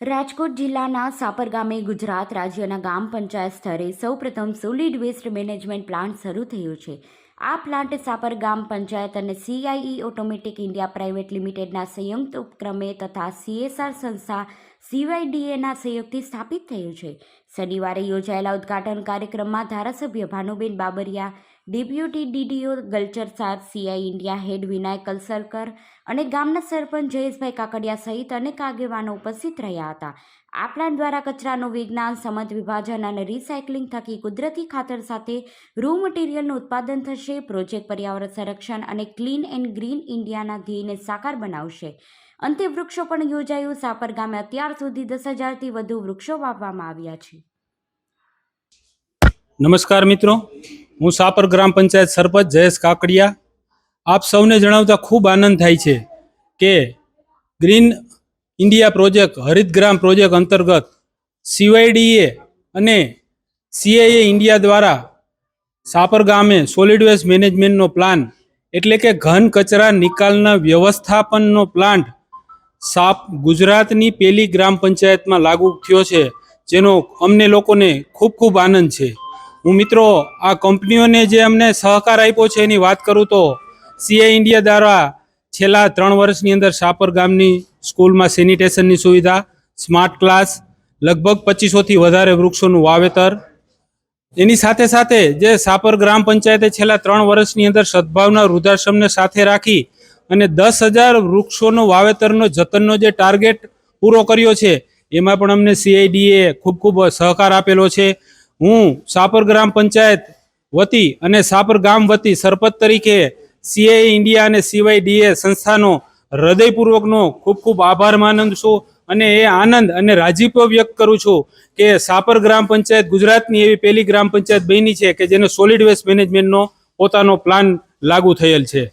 રાજકોટ જિલ્લાના સાપર ગામે ગુજરાત રાજ્યના ગામ પંચાયત સ્તરે સૌપ્રથમ સોલિડ વેસ્ટ મેનેજમેન્ટ પ્લાન્ટ શરૂ થયો છે. આ પ્લાન્ટ સાપર ગામ પંચાયત અને સીઆઈઈ ઓટોમેટિક ઇન્ડિયા પ્રાઇવેટ લિમિટેડના સંયુક્ત ઉપક્રમે તથા સીએસઆર સંસ્થા સીવાયડીએના સહયોગથી સ્થાપિત થયું છે. શનિવારે યોજાયેલા ઉદ્ઘાટન કાર્યક્રમમાં ધારાસભ્ય ભાનુબેન બાબરિયા ડેપ્યુટી ડીડીઓ ગલ્ચર સાહેબ CI India head Vinayak Kalsarkar અને ગામના સરપંચ જયેશભાઈ કાકડિયા સહિત અનેક આગેવાનો ઉપસ્થિત રહ્યા હતા. આ પ્લાન્ટ દ્વારા કચરાનું વિજ્ઞાન સમત વિભાજન અને રિસાયકલિંગ થકી કુદરતી ખાતર સાથે રૂ મટીરિયલનું ઉત્પાદન થશે. પ્રોજેક્ટ પર્યાવરણ સંરક્ષણ અને ક્લીન એન્ડ ગ્રીન ઇન્ડિયાના ધ્યેયને સાકાર બનાવશે. અંતે વૃક્ષો પણ યોજાયું. સાપર ગામે અત્યાર સુધી દસ હજારથી વધુ વૃક્ષો વાવવામાં આવ્યા છે. નમસ્કાર મિત્રો. હું સાપર ગ્રામ પંચાયત સરપંચ જયેશ કાકડિયા. આપ સૌને જણાવતા ખૂબ આનંદ થાય છે કે green India project, Harit Gram project અંતર્ગત સીવાયડીએ અને સીઆઈએ ઇન્ડિયા દ્વારા સાપર ગામે સોલિડ વેસ્ટ મેનેજમેન્ટનો પ્લાન એટલે કે ઘન કચરા નિકાલના વ્યવસ્થાપનનો પ્લાન્ટ સાપ ગુજરાતની પેલી ગ્રામ પંચાયતમાં લાગુ થયો છે, જેનો અમને લોકોને ખૂબ ખૂબ આનંદ છે. હું મિત્રો, આ કંપનીઓને જે અમને સહકાર આપ્યો છે એની વાત કરું તો સીઆઈ ઇન્ડિયા દ્વારા છેલ્લા ત્રણ વર્ષની અંદર સાપર ગામની સ્કૂલમાં સેનિટેશનની સુવિધા, સ્માર્ટ ક્લાસ, લગભગ પચીસોથી વધારે વૃક્ષોનું વાવેતર. એની સાથે સાથે જે સાપર ગ્રામ પંચાયતે છેલ્લા ત્રણ વર્ષની અંદર સદભાવના વૃદ્ધાશ્રમને સાથે રાખી અને દસ હજાર વૃક્ષોનો વાવેતરનો જતનનો જે ટાર્ગેટ પૂરો કર્યો છે, એમાં પણ અમને સીઆઈડીએ ખૂબ ખૂબ સહકાર આપેલો છે. હું સાપર ગ્રામ પંચાયત વતી અને સાપર ગામ વતી સરપંચ તરીકે સીઆઈ ઇન્ડિયા અને સીવાયડીએ સંસ્થાનો હૃદયપૂર્વકનો ખૂબ ખૂબ આભાર માનું છું અને એ આનંદ અને રાજીપો વ્યક્ત કરું છું કે સાપર ગ્રામ પંચાયત ગુજરાતની એવી પહેલી ગ્રામ પંચાયત બની છે કે જેને સોલિડ વેસ્ટ મેનેજમેન્ટનો પોતાનો પ્લાન લાગુ થયેલ છે.